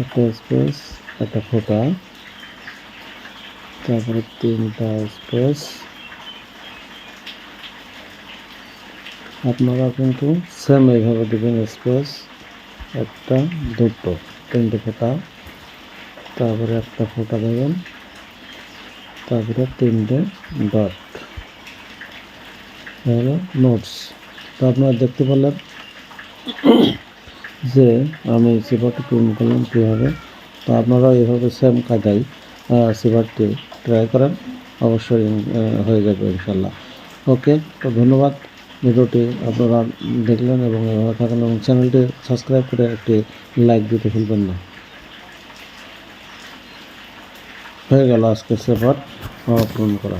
একটা স্পেস একটা ফোঁটা। তারপরে তিনটা স্পেস আপনারা কিন্তু সেম এইভাবে দেবেন স্পেস একটা, দুটো, তিনটে ফোঁটা। তারপরে একটা ফোঁটা দেবেন। তারপরে তিনটে ডট হলো নোটস তো আপনারা দেখতে পেলেন যে আমি সিভারটি পূরণ করলাম কীভাবে, তো আপনারা এভাবে সেম কায়দায় সিভারটি ট্রাই করেন, অবশ্যই হয়ে যাবে ইনশাল্লাহ ওকে তো ধন্যবাদ। ভিডিওটি আপনারা দেখলেন এবং এভাবে থাকেন এবং চ্যানেলটি সাবস্ক্রাইব করে একটি লাইক দিতে ভুলবেন না। হয়ে গেল আজকে সেভার পূরণ করা।